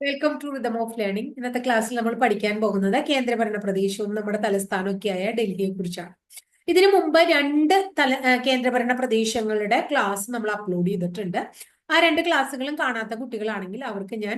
Welcome to rhythm of learning ഇന്നത്തെ ക്ലാസ്സിൽ നമ്മൾ പഠിക്കാൻ പോകുന്നത് കേന്ദ്രഭരണ പ്രദേശവും നമ്മുടെ തലസ്ഥാനമൊക്കെയായ ഡൽഹിയെ കുറിച്ചാണ് ഇതിനു മുമ്പ് രണ്ട് തല കേന്ദ്രഭരണ പ്രദേശങ്ങളുടെ ക്ലാസ് നമ്മൾ അപ്ലോഡ് ചെയ്തിട്ടുണ്ട്. ആ രണ്ട് ക്ലാസ്സുകളും കാണാത്ത കുട്ടികളാണെങ്കിൽ അവർക്ക് ഞാൻ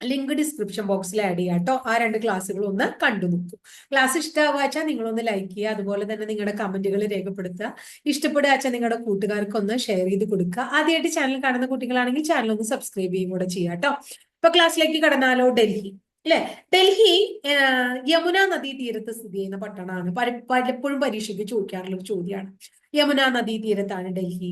ലിങ്ക് ഡിസ്ക്രിപ്ഷൻ ബോക്സിൽ ആഡ് ചെയ്യാം കേട്ടോ ആ രണ്ട് ക്ലാസ്സുകൾ ഒന്ന് കണ്ടു നോക്കൂ. ക്ലാസ് ഇഷ്ടമാവാച്ചാൽ നിങ്ങളൊന്ന് ലൈക്ക് ചെയ്യുക. അതുപോലെ തന്നെ നിങ്ങളുടെ കമന്റുകൾ രേഖപ്പെടുത്തുക. ഇഷ്ടപ്പെടുക നിങ്ങളുടെ കൂട്ടുകാർക്ക് ഒന്ന് ഷെയർ ചെയ്ത് കൊടുക്കുക. ആദ്യമായിട്ട് ചാനൽ കാണുന്ന കുട്ടികളാണെങ്കിൽ ചാനൽ ഒന്ന് സബ്സ്ക്രൈബ് ചെയ്യും കൂടെ ചെയ്യാം കേട്ടോ ഇപ്പൊ ക്ലാസ്സിലേക്ക് കടന്നാലോ? ഡൽഹി. അല്ലെ ഡൽഹി യമുന നദീ തീരത്ത് സ്ഥിതി ചെയ്യുന്ന പട്ടണമാണ്. പലപ്പോഴും പരീക്ഷയ്ക്ക് ചോദിക്കാറുള്ള ഒരു ചോദ്യമാണ് യമുന നദീ തീരത്താണ് ഡൽഹി.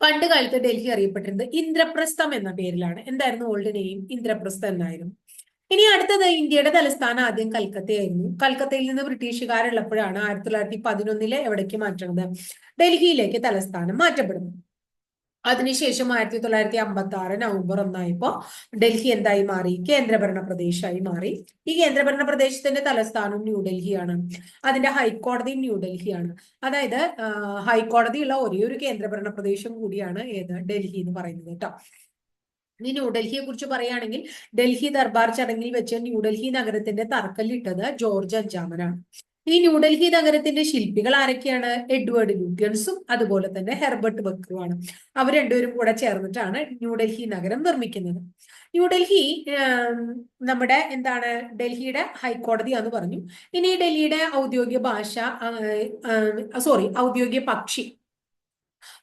പണ്ട് കാലത്ത് ഡൽഹി അറിയപ്പെട്ടിരുന്നത് ഇന്ദ്രപ്രസ്ഥം എന്ന പേരിലാണ്. എന്തായിരുന്നു ഓൾഡ് നെയിം? ഇന്ദ്രപ്രസ്ഥം എന്നായിരുന്നു. ഇനി അടുത്തത് ഇന്ത്യയുടെ തലസ്ഥാനം ആദ്യം കൽക്കത്തയായിരുന്നു. കൽക്കത്തയിൽ നിന്ന് ബ്രിട്ടീഷുകാരുള്ളപ്പോഴാണ് ആയിരത്തി തൊള്ളായിരത്തി പതിനൊന്നിലെ എവിടേക്ക് മാറ്റുന്നത് ഡൽഹിയിലേക്ക് തലസ്ഥാനം മാറ്റപ്പെടുന്നത്. അതിനുശേഷം ആയിരത്തി തൊള്ളായിരത്തി അമ്പത്തി ആറ് നവംബർ ഒന്നായപ്പോ ഡൽഹി എന്തായി മാറി? കേന്ദ്രഭരണ പ്രദേശമായി മാറി. ഈ കേന്ദ്രഭരണ പ്രദേശത്തിന്റെ തലസ്ഥാനം ന്യൂഡൽഹിയാണ് അതിന്റെ ഹൈക്കോടതി ന്യൂഡൽഹിയാണ് അതായത് ഹൈക്കോടതിയുള്ള ഒരേ ഒരു കേന്ദ്രഭരണ പ്രദേശം കൂടിയാണ് ഏത്? ഡൽഹി എന്ന് പറയുന്നത് കേട്ടോ. ഇനി ന്യൂഡൽഹിയെ കുറിച്ച് പറയുകയാണെങ്കിൽ ഡൽഹി ദർബാർ ചടങ്ങിൽ വെച്ച് ന്യൂഡൽഹി നഗരത്തിന്റെ തറക്കല്ലിട്ടത് ജോർജ് അഞ്ചാമനാണ്. ഈ ന്യൂഡൽഹി നഗരത്തിന്റെ ശില്പികൾ ആരൊക്കെയാണ്? എഡ്വേർഡ് ലൂട്ടിയൻസും അതുപോലെ തന്നെ ഹെർബർട്ട് ബക്രുമാണ് അവർ രണ്ടുപേരും കൂടെ ചേർന്നിട്ടാണ് ന്യൂഡൽഹി നഗരം നിർമ്മിക്കുന്നത്. ന്യൂഡൽഹി നമ്മുടെ എന്താണ് ഡൽഹിയുടെ ഹൈക്കോടതി എന്ന് പറഞ്ഞു. ഇനി ഡൽഹിയുടെ ഔദ്യോഗിക ഭാഷ സോറി ഔദ്യോഗിക പക്ഷി.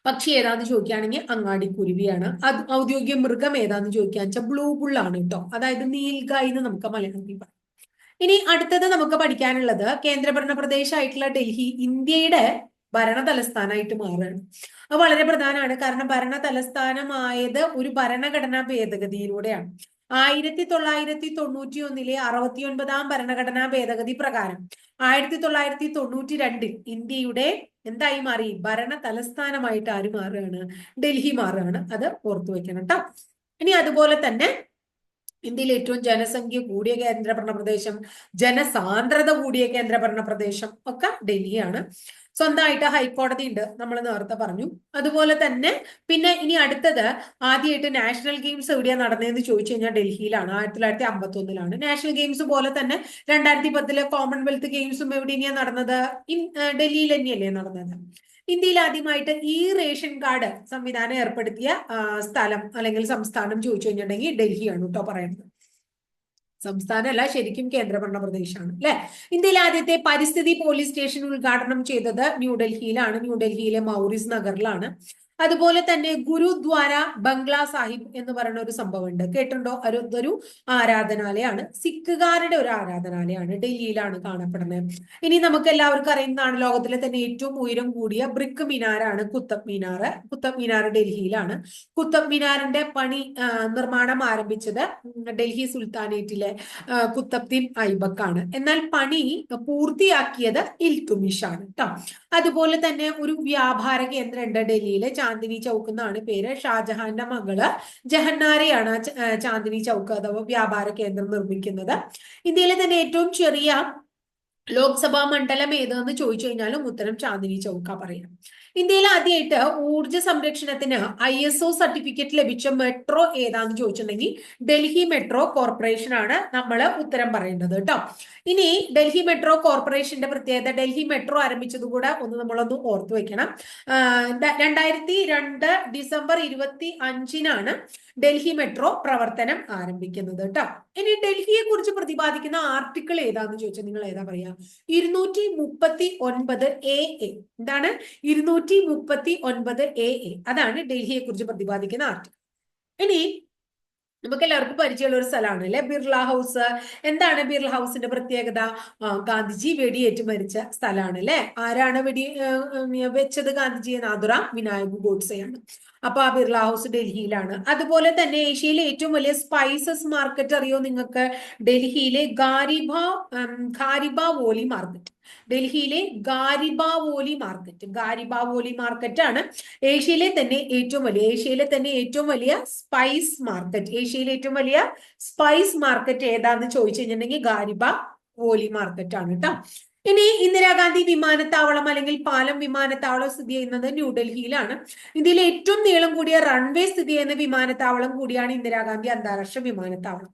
പക്ഷി ഏതാന്ന് ചോദിക്കുകയാണെങ്കിൽ അങ്ങാടി കുരുവിയാണ് അത് ഔദ്യോഗിക മൃഗം ഏതാന്ന് വെച്ചാൽ ബ്ലൂ ബുള്ളാണ് കേട്ടോ. അതായത് നീൽഗായ് എന്ന് നമുക്ക് മലയാളത്തിൽ പറയാം. ഇനി അടുത്തത് നമുക്ക് പഠിക്കാനുള്ളത് കേന്ദ്രഭരണ പ്രദേശമായിട്ടുള്ള ഡൽഹി ഇന്ത്യയുടെ ഭരണ തലസ്ഥാനമായിട്ട് മാറുകയാണ്. അത് വളരെ പ്രധാനമാണ്. കാരണം ഭരണ തലസ്ഥാനമായത് ഒരു ഭരണഘടനാ ഭേദഗതിയിലൂടെയാണ്. ആയിരത്തി തൊള്ളായിരത്തി തൊണ്ണൂറ്റി ഒന്നിലെ അറുപത്തി ഒൻപതാം ഭരണഘടനാ ഭേദഗതി പ്രകാരം ആയിരത്തി തൊള്ളായിരത്തി തൊണ്ണൂറ്റി രണ്ടിൽ ഇന്ത്യയുടെ എന്തായി മാറി? ഭരണ തലസ്ഥാനമായിട്ട് ആര് മാറുകയാണ്? ഡൽഹി മാറുകയാണ്. അത് ഓർത്തു വെക്കണം കേട്ടോ ഇനി അതുപോലെ തന്നെ ഇന്ത്യയിൽ ഏറ്റവും ജനസംഖ്യ കൂടിയ കേന്ദ്രഭരണ പ്രദേശം ജനസാന്ദ്രത കൂടിയ കേന്ദ്രഭരണ പ്രദേശം ഒക്കെ ഡൽഹിയാണ്. സ്വന്തമായിട്ട് ഹൈക്കോടതി ഉണ്ട് നമ്മൾ നേരത്തെ പറഞ്ഞു. അതുപോലെ തന്നെ പിന്നെ ഇനി അടുത്തത് ആദ്യമായിട്ട് നാഷണൽ ഗെയിംസ് എവിടെയാണ് നടന്നതെന്ന് ചോദിച്ചു കഴിഞ്ഞാൽ ഡൽഹിയിലാണ് ആയിരത്തി തൊള്ളായിരത്തി അമ്പത്തി ഒന്നിലാണ് നാഷണൽ ഗെയിംസ് പോലെ തന്നെ രണ്ടായിരത്തി പത്തിലെ കോമൺവെൽത്ത് ഗെയിംസും എവിടെയാണ് നടന്നത്? ഡൽഹിയിൽ തന്നെയല്ലേ നടന്നത്. ഇന്ത്യയിൽ ആദ്യമായിട്ട് ഈ റേഷൻ കാർഡ് സംവിധാനം ഏർപ്പെടുത്തിയ സ്ഥലം അല്ലെങ്കിൽ സംസ്ഥാനം ചോദിച്ചു കഴിഞ്ഞിട്ടുണ്ടെങ്കിൽ ഡൽഹിയാണ് കേട്ടോ പറയുന്നത്. സംസ്ഥാനമല്ല ശരിക്കും കേന്ദ്രഭരണ പ്രദേശമാണ് അല്ലെ ഇന്ത്യയിൽ ആദ്യത്തെ പരിസ്ഥിതി പോലീസ് സ്റ്റേഷൻ ഉദ്ഘാടനം ചെയ്തത് ന്യൂഡൽഹിയിലാണ്. ന്യൂഡൽഹിയിലെ മൗറിസ് നഗറിലാണ്. അതുപോലെ തന്നെ ഗുരുദ്വാര ബംഗ്ലാ സാഹിബ് എന്ന് പറയുന്ന ഒരു സംഭവമുണ്ട്. കേട്ടിട്ടുണ്ടോ? അതൊരു ആരാധനാലയമാണ് സിഖുകാരുടെ ഒരു ആരാധനാലയമാണ് ഡൽഹിയിലാണ് കാണപ്പെടുന്നത്. ഇനി നമുക്ക് എല്ലാവർക്കും അറിയുന്നതാണ് ലോകത്തിലെ തന്നെ ഏറ്റവും ഉയരം കൂടിയ ബ്രിക്ക് മിനാറാണ് കുത്തബ് മിനാർ. കുത്തബ് മിനാർ ഡൽഹിയിലാണ്. കുത്തബ് മിനാറിന്റെ പണി നിർമ്മാണം ആരംഭിച്ചത് ഡൽഹി സുൽത്താനേറ്റിലെ കുത്തബ്ദീൻ ഐബക്കാണ്. എന്നാൽ പണി പൂർത്തിയാക്കിയത് ഇൽത്തുമിഷാണ് കേട്ടോ അതുപോലെ തന്നെ ഒരു വ്യാപാര കേന്ദ്രമുണ്ട് ഡൽഹിയിലെ. ചാന്ദിനി ചൗക്ക് എന്നാണ് പേര്. ഷാജഹാന്റെ മകൾ ജഹന്നാരയാണ് ചാന്ദിനി ചൗക്ക് അഥവാ വ്യാപാര കേന്ദ്രം നിർമ്മിക്കുന്നത്. ഇന്ത്യയിലെ തന്നെ ഏറ്റവും ചെറിയ ലോക്സഭാ മണ്ഡലം ഏതെന്ന് ചോദിച്ചു കഴിഞ്ഞാലും ഉത്തരം ചാന്ദിനി ചൗക്ക പറയാം. ഇന്ത്യയിൽ ആദ്യമായിട്ട് ഊർജ സംരക്ഷണത്തിന് ഐ എസ് ഒ സർട്ടിഫിക്കറ്റ് ലഭിച്ച മെട്രോ ഏതാന്ന് ചോദിച്ചിട്ടുണ്ടെങ്കിൽ ഡൽഹി മെട്രോ കോർപ്പറേഷൻ ആണ് നമ്മൾ ഉത്തരം പറയേണ്ടത് കേട്ടോ ഇനി ഡൽഹി മെട്രോ കോർപ്പറേഷന്റെ പ്രത്യേകത ഡൽഹി മെട്രോ ആരംഭിച്ചത് കൂടെ ഒന്ന് നമ്മളൊന്ന് ഓർത്തു വെക്കണം. രണ്ടായിരത്തി രണ്ട് ഡിസംബർ ഇരുപത്തി അഞ്ചിനാണ് ഡൽഹി മെട്രോ പ്രവർത്തനം ആരംഭിക്കുന്നത് കേട്ടോ ഇനി ഡൽഹിയെ കുറിച്ച് പ്രതിപാദിക്കുന്ന ആർട്ടിക്കിൾ ഏതാന്ന് ചോദിച്ചാൽ നിങ്ങൾ ഏതാ പറയാ? ഇരുന്നൂറ്റി മുപ്പത്തി ഒൻപത് എ എന്താണ്? ഇരുന്നൂറ്റി മുപ്പത്തി ഒൻപത് എ എ അതാണ് ഡൽഹിയെ കുറിച്ച് പ്രതിപാദിക്കുന്ന ആർട്ടിക്കിൾ ഇനി നമുക്ക് എല്ലാവർക്കും പരിചയമുള്ള ഒരു സ്ഥലമാണ് അല്ലെ? ബിർള ഹൗസ് എന്താണ് ബിർള ഹൗസിന്റെ പ്രത്യേകത? ഗാന്ധിജി വെടിയേറ്റ് മരിച്ച സ്ഥലമാണ് അല്ലെ? ആരാണ് വെടി വെച്ചത് ഗാന്ധിജി നാദുറാം വിനായക് ഗോഡ്സെയാണ്. അപ്പൊ ആ ബിർള ഹൗസ് ഡൽഹിയിലാണ്. അതുപോലെ തന്നെ ഏഷ്യയിലെ ഏറ്റവും വലിയ സ്പൈസസ് മാർക്കറ്റ് അറിയോ നിങ്ങൾക്ക്? ഡൽഹിയിലെ ഗാരിബ ഖാരിബ വോലി മാർക്കറ്റ് ഡൽഹിയിലെ ഗാരിബാവോലി മാർക്കറ്റ്. ഗാരിബാവോലി മാർക്കറ്റ് ആണ് ഏഷ്യയിലെ തന്നെ ഏറ്റവും വലിയ ഏഷ്യയിലെ തന്നെ ഏറ്റവും വലിയ സ്പൈസ് മാർക്കറ്റ് ഏഷ്യയിലെ ഏറ്റവും വലിയ സ്പൈസ് മാർക്കറ്റ് ഏതാന്ന് ചോദിച്ചു കഴിഞ്ഞിട്ടുണ്ടെങ്കിൽ ഗാരിബ വോലി മാർക്കറ്റ് ആണ് കേട്ടോ ഇനി ഇന്ദിരാഗാന്ധി വിമാനത്താവളം അല്ലെങ്കിൽ പാലം വിമാനത്താവളം സ്ഥിതി ചെയ്യുന്നത് ന്യൂഡൽഹിയിലാണ് ഇന്ത്യയിലെ ഏറ്റവും നീളം കൂടിയ റൺവേ സ്ഥിതി ചെയ്യുന്ന വിമാനത്താവളം കൂടിയാണ് ഇന്ദിരാഗാന്ധി അന്താരാഷ്ട്ര വിമാനത്താവളം.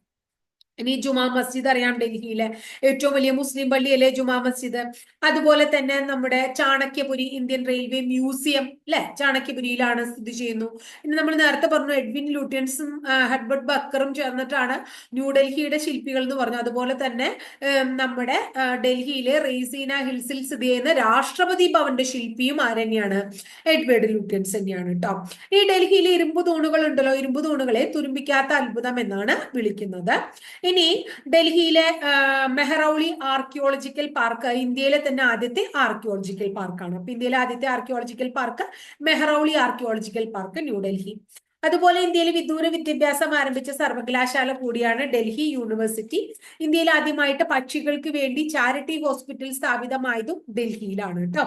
ഇനി ജുമാ മസ്ജിദ് അറിയാം ഡൽഹിയിലെ ഏറ്റവും വലിയ മുസ്ലിം പള്ളിയല്ലേ ജുമാ മസ്ജിദ്? അതുപോലെ തന്നെ നമ്മുടെ ചാണക്യപുരി ഇന്ത്യൻ റെയിൽവേ മ്യൂസിയം അല്ലെ ചാണക്യപുരിയിലാണ് സ്ഥിതി ചെയ്യുന്നു. ഇനി നമ്മൾ നേരത്തെ പറഞ്ഞു എഡ്വിൻ ലൂട്ടിയൻസും ഹെഡ്ബർട്ട് ബക്കറും ചേർന്നിട്ടാണ് ന്യൂഡൽഹിയുടെ ശില്പികൾ എന്ന് പറഞ്ഞു അതുപോലെ തന്നെ നമ്മുടെ ഡൽഹിയിലെ റെയ്സീന ഹിൽസിൽ സ്ഥിതി ചെയ്യുന്ന രാഷ്ട്രപതി ഭവന്റെ ശില്പിയും ആരെന്നെയാണ് എഡ്വേർഡ് ലൂട്ടിയൻസ് തന്നെയാണ് കേട്ടോ ഈ ഡൽഹിയിലെ ഇരുമ്പ് തൂണുകൾ ഉണ്ടല്ലോ ഇരുമ്പ് തൂണുകളെ തുരുമ്പിക്കാത്ത അത്ഭുതം എന്നാണ് വിളിക്കുന്നത്. ഇനി ഡൽഹിയിലെ മെഹറൌളി ആർക്കിയോളജിക്കൽ പാർക്ക് ഇന്ത്യയിലെ തന്നെ ആദ്യത്തെ ആർക്കിയോളജിക്കൽ പാർക്കാണ് അപ്പൊ ഇന്ത്യയിലെ ആദ്യത്തെ archaeological park Mehrauli archaeological park New Delhi അതുപോലെ ഇന്ത്യയിൽ വിദൂര വിദ്യാഭ്യാസം ആരംഭിച്ച സർവകലാശാല കൂടിയാണ് ഡൽഹി യൂണിവേഴ്സിറ്റി. ഇന്ത്യയിൽ ആദ്യമായിട്ട് പക്ഷികൾക്ക് വേണ്ടി ചാരിറ്റി ഹോസ്പിറ്റൽ സ്ഥാപിതമായതും ഡൽഹിയിലാണ് കേട്ടോ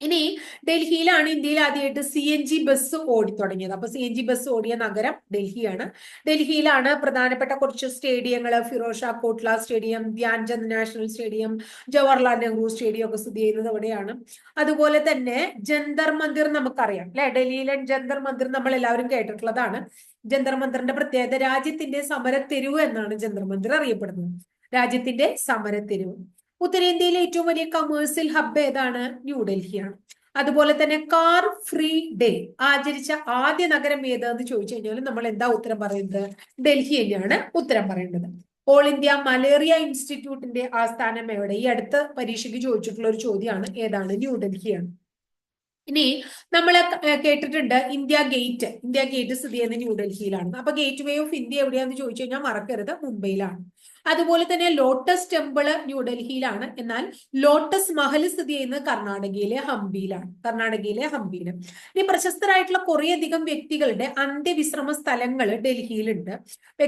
ഇനി ഡൽഹിയിലാണ് ഇന്ത്യയിൽ ആദ്യമായിട്ട് സി എൻ ജി ബസ് ഓടി തുടങ്ങിയത്. അപ്പൊ സി എൻ ജി ബസ് ഓടിയ നഗരം ഡൽഹിയാണ്. ഡൽഹിയിലാണ് പ്രധാനപ്പെട്ട കുറച്ച് സ്റ്റേഡിയങ്ങൾ Feroz Kotla stadium Dhyan Chand national stadium Jawaharlal Nehru stadium ഒക്കെ സ്ഥിതി ചെയ്യുന്നത് അവിടെയാണ്. അതുപോലെ തന്നെ ജന്തർ മന്ദിർ നമുക്കറിയാം അല്ലെ? ഡൽഹിയിലെ ജന്തർ മന്ദിർ നമ്മൾ എല്ലാവരും കേട്ടിട്ടുള്ളതാണ്. ജന്തർ മന്ദിറിന്റെ പ്രത്യേകത രാജ്യത്തിന്റെ സമരത്തെരുവ് എന്നാണ് ജന്തർ മന്ദിർ അറിയപ്പെടുന്നത്. രാജ്യത്തിന്റെ സമരത്തെരുവ്. ഉത്തരേന്ത്യയിലെ ഏറ്റവും വലിയ കമേഴ്സ്യൽ ഹബ് ഏതാണ്? ന്യൂഡൽഹിയാണ് അതുപോലെ തന്നെ കാർ ഫ്രീ ഡേ ആചരിച്ച ആദ്യ നഗരം ഏതെന്ന് ചോദിച്ചു കഴിഞ്ഞാൽ നമ്മൾ എന്താ ഉത്തരം പറയുന്നത്? ഡൽഹി തന്നെയാണ് ഉത്തരം പറയേണ്ടത്. ഓൾ ഇന്ത്യ മലേറിയ ഇൻസ്റ്റിറ്റ്യൂട്ടിന്റെ ആസ്ഥാനം എവിടെ? ഈ അടുത്ത പരീക്ഷയ്ക്ക് ചോദിച്ചിട്ടുള്ള ഒരു ചോദ്യമാണ് ഏതാണ്? ന്യൂഡൽഹിയാണ് ഇനി നമ്മൾ കേട്ടിട്ടുണ്ട് ഇന്ത്യ ഗേറ്റ്. ഇന്ത്യ ഗേറ്റ് സ്ഥിതി ചെയ്യുന്നത് ന്യൂഡൽഹിയിലാണ് അപ്പൊ ഗേറ്റ് വേ ഓഫ് ഇന്ത്യ എവിടെയാന്ന് ചോദിച്ചു കഴിഞ്ഞാൽ മറക്കരുത് മുംബൈയിലാണ്. അതുപോലെ തന്നെ ലോട്ടസ് ടെമ്പിൾ ന്യൂഡൽഹിയിലാണ്. എന്നാൽ ലോട്ടസ് മഹൽ സ്ഥിതി ചെയ്യുന്നത് കർണാടകയിലെ ഹംപിയിലാണ്. കർണാടകയിലെ ഹംപിയിൽ ഇനി പ്രശസ്തരായിട്ടുള്ള കുറേയധികം വ്യക്തികളുടെ അന്ത്യവിശ്രമ സ്ഥലങ്ങൾ ഡൽഹിയിലുണ്ട്.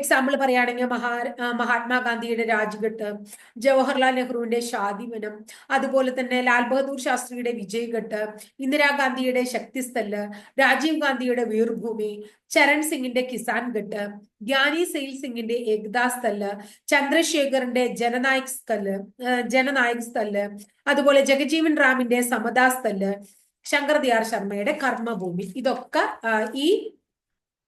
എക്സാമ്പിൾ പറയുകയാണെങ്കിൽ മഹാ മഹാത്മാഗാന്ധിയുടെ രാജ്ഘട്ട് ജവഹർലാൽ നെഹ്റുവിന്റെ ഷാദിവനം അതുപോലെ തന്നെ ലാൽ ബഹദൂർ ശാസ്ത്രിയുടെ വിജയ്ഘട്ട് ഇന്ദിരാഗാന്ധിയുടെ ശക്തിസ്ഥൽ രാജീവ് ഗാന്ധിയുടെ വീർഭൂമി ചരൺ സിംഗിന്റെ കിസാൻ ഘട്ട് ഗ്യാനി സെയിൽ സിംഗിന്റെ ഏകദാസ് സ്ഥൽ ചന്ദ്രശേഖറിന്റെ ജനനായക് സ്ഥൽ ജനനായക് സ്ഥൽ അതുപോലെ ജഗജീവൻ റാമിന്റെ സമതാ സ്ഥൽ ശങ്കർ ദിയാർ ശർമ്മയുടെ കർമ്മഭൂമി. ഇതൊക്കെ ഈ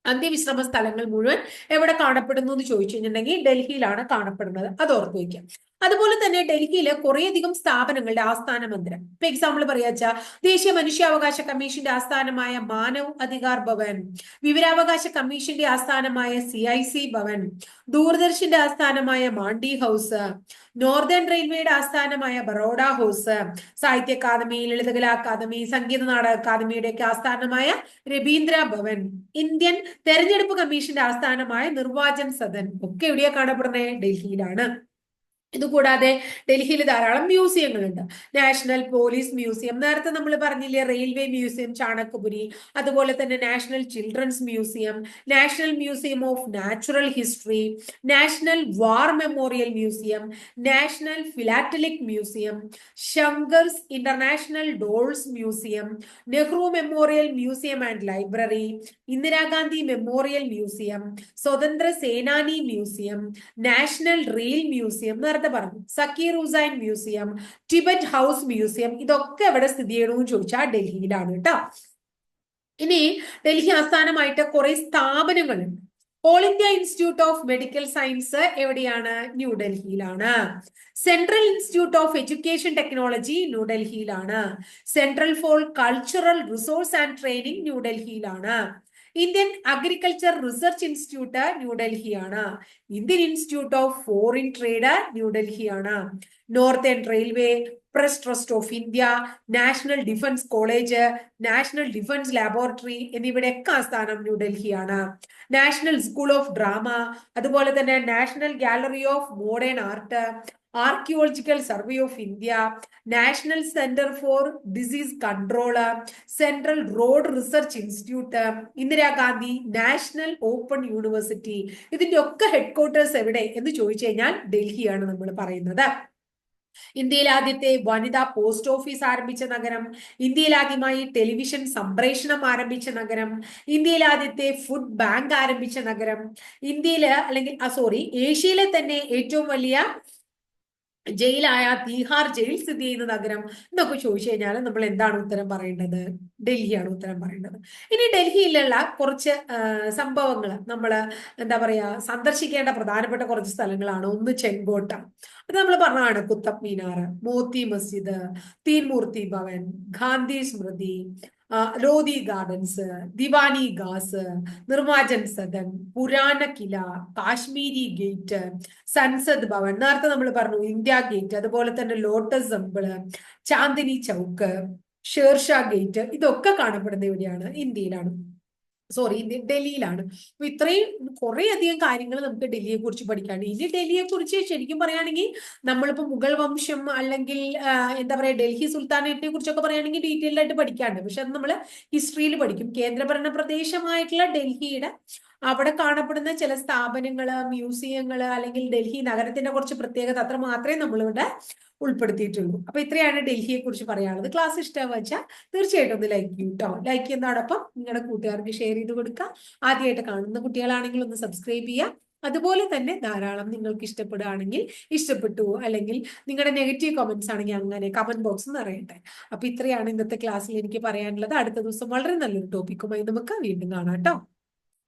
അന്ത്യവിശ്രമ സ്ഥലങ്ങൾ മുഴുവൻ എവിടെ കാണപ്പെടുന്നു എന്ന് ചോദിച്ചു കഴിഞ്ഞിട്ടുണ്ടെങ്കിൽ ഡൽഹിയിലാണ് കാണപ്പെടുന്നത്. അത് ഓർത്ത് വയ്ക്കാം അതുപോലെ തന്നെ ഡൽഹിയിലെ കുറേയധികം സ്ഥാപനങ്ങളുടെ ആസ്ഥാന മന്ദിരം. ഇപ്പൊ എക്സാമ്പിൾ പറയാച്ച ദേശീയ മനുഷ്യാവകാശ കമ്മീഷന്റെ ആസ്ഥാനമായ മാനവ് അധികാർ ഭവൻ വിവരാവകാശ കമ്മീഷന്റെ ആസ്ഥാനമായ സി ഐ സി ഭവൻ ദൂരദർശന്റെ ആസ്ഥാനമായ മാണ്ടി ഹൗസ് നോർത്തേൺ റെയിൽവേയുടെ ആസ്ഥാനമായ Baroda house Sahitya academy Lalit Kala academy Sangeet Natak അക്കാദമിയുടെ ഒക്കെ ആസ്ഥാനമായ രവീന്ദ്ര ഭവൻ ഇന്ത്യൻ തെരഞ്ഞെടുപ്പ് കമ്മീഷന്റെ ആസ്ഥാനമായ നിർവാചൻ സദൻ ഒക്കെ എവിടെയാ കാണപ്പെടുന്നത്? ഡൽഹിയിലാണ്. ഇതുകൂടാതെ ഡൽഹിയിൽ ധാരാളം മ്യൂസിയങ്ങളുണ്ട്. നാഷണൽ പോലീസ് മ്യൂസിയം നേരത്തെ നമ്മൾ പറഞ്ഞില്ലേ റെയിൽവേ മ്യൂസിയം ചാണകപുരി അതുപോലെ തന്നെ national children's museum national museum of natural history national war memorial museum national philatelic museum Shankar's international dolls museum Nehru memorial museum and library Indira Gandhi memorial museum Swatantra Senani museum national rail museum നേരത്തെ പറഞ്ഞു. Zakir Hussain museum Tibet house museum ഇതൊക്കെ എവിടെ സ്ഥിതി ചെയ്യണമെന്ന് ചോദിച്ചാൽ ഡൽഹിയിലാണ് കേട്ടോ ഇനി ഡൽഹി ആസ്ഥാനമായിട്ട് കുറെ സ്ഥാപനങ്ങളുണ്ട്. All India institute of medical science എവിടെയാണ്? ന്യൂഡൽഹിയിലാണ് central institute of education technology ന്യൂഡൽഹിയിലാണ് central for cultural resource and training ന്യൂഡൽഹിയിലാണ് Indian agriculture research institute ന്യൂഡൽഹിയാണ് Indian institute of foreign trade ന്യൂഡൽഹിയാണ് northern railway press trust of India national defence college national defence laboratory എന്നിവയുടെയൊക്കെ ആസ്ഥാനം ന്യൂഡൽഹിയാണ് national school of drama അതുപോലെ തന്നെ national gallery of modern art archaeological survey of India national centre for disease control central road research institute Indira Gandhi national open university ഇതിന്റെ ഒക്കെ headquarters എവിടെ എന്ന് ചോദിച്ചു കഴിഞ്ഞാൽ ഡൽഹിയാണ് നമ്മൾ പറയുന്നത്. ഇന്ത്യയിൽ ആദ്യത്തെ വനിതാ പോസ്റ്റ് ഓഫീസ് ആരംഭിച്ച നഗരം ഇന്ത്യയിൽ ആദ്യമായി ടെലിവിഷൻ സംപ്രേഷണം ആരംഭിച്ച നഗരം ഇന്ത്യയിൽ ആദ്യത്തെ ഫുഡ് ബാങ്ക് ആരംഭിച്ച നഗരം ഇന്ത്യയിലെ അല്ലെങ്കിൽ സോറി ഏഷ്യയിലെ തന്നെ ഏറ്റവും വലിയ ജയിലായ തീഹാർ ജയിൽ സ്ഥിതി ചെയ്യുന്ന നഗരം എന്നൊക്കെ ചോദിച്ചു കഴിഞ്ഞാൽ നമ്മൾ എന്താണ് ഉത്തരം പറയേണ്ടത്? ഡൽഹിയാണ് ഉത്തരം പറയേണ്ടത്. ഇനി ഡൽഹിയിലുള്ള കുറച്ച് സംഭവങ്ങൾ നമ്മൾ എന്താ പറയാ സന്ദർശിക്കേണ്ട പ്രധാനപ്പെട്ട കുറച്ച് സ്ഥലങ്ങളാണ് ഒന്ന് ചെങ്കോട്ട. അത് നമ്മൾ പറഞ്ഞതാണ് കുത്തബ് മീനാർ മോത്തി മസ്ജിദ് തീൻമൂർത്തി ഭവൻ ഗാന്ധി സ്മൃതി ലോധി ഗാർഡൻസ് ദിവാനി ഗാസ് നിർവാചൻ സദൻ പുരാന കില കാശ്മീരി ഗേറ്റ് സൻസദ് ഭവൻ നേരത്തെ നമ്മൾ പറഞ്ഞു ഇന്ത്യ ഗേറ്റ് അതുപോലെ തന്നെ lotus temple Chandni Chowk Sher Shah gate ഇതൊക്കെ കാണപ്പെടുന്ന എവിടെയാണ് ഇന്ത്യയിലാണ്. സോറി ഇന്ത്യ ഡൽഹിയിലാണ്. അപ്പൊ ഇത്രയും കുറെ അധികം കാര്യങ്ങൾ നമുക്ക് ഡൽഹിയെ കുറിച്ച് പഠിക്കാണ് ഇനി ഡൽഹിയെ കുറിച്ച് ശരിക്കും പറയുകയാണെങ്കിൽ നമ്മളിപ്പോ മുഗൾ വംശം അല്ലെങ്കിൽ എന്താ പറയാ ഡൽഹി സുൽത്താനേറ്റിനെ കുറിച്ചൊക്കെ പറയുകയാണെങ്കിൽ ഡീറ്റെയിൽഡ് ആയിട്ട് പഠിക്കാണ്ട് പക്ഷെ അത് നമ്മൾ ഹിസ്റ്ററിയിൽ പഠിക്കും. കേന്ദ്രഭരണ പ്രദേശമായിട്ടുള്ള ഡൽഹിയുടെ അവിടെ കാണപ്പെടുന്ന ചില സ്ഥാപനങ്ങൾ മ്യൂസിയങ്ങൾ അല്ലെങ്കിൽ ഡൽഹി നഗരത്തിന്റെ കുറച്ച് പ്രത്യേകത അത്ര മാത്രമേ നമ്മളിവിടെ ഉൾപ്പെടുത്തിയിട്ടുള്ളൂ. അപ്പൊ ഇത്രയാണ് ഡൽഹിയെ കുറിച്ച് പറയാനുള്ളത്. ക്ലാസ് ഇഷ്ടമാവുക വെച്ചാൽ തീർച്ചയായിട്ടും ഒന്ന് ലൈക്ക് ചെയ്യൂ കേട്ടോ ലൈക്ക് ചെയ്യുന്നതോടൊപ്പം നിങ്ങളുടെ കൂട്ടുകാർക്ക് ഷെയർ ചെയ്ത് കൊടുക്കുക. ആദ്യമായിട്ട് കാണുന്ന കുട്ടികളാണെങ്കിൽ ഒന്ന് സബ്സ്ക്രൈബ് ചെയ്യുക. അതുപോലെ തന്നെ ധാരാളം നിങ്ങൾക്ക് ഇഷ്ടപ്പെടുകയാണെങ്കിൽ ഇഷ്ടപ്പെട്ടു അല്ലെങ്കിൽ നിങ്ങളുടെ നെഗറ്റീവ് കമന്റ്സ് ആണെങ്കിൽ അങ്ങനെ കമന്റ് ബോക്സ് നിറയട്ടെ അപ്പൊ ഇത്രയാണ് ഇന്നത്തെ ക്ലാസ്സിൽ എനിക്ക് പറയാനുള്ളത്. അടുത്ത ദിവസം വളരെ നല്ലൊരു ടോപ്പിക്കുമായി നമുക്ക് വീണ്ടും കാണാം കേട്ടോ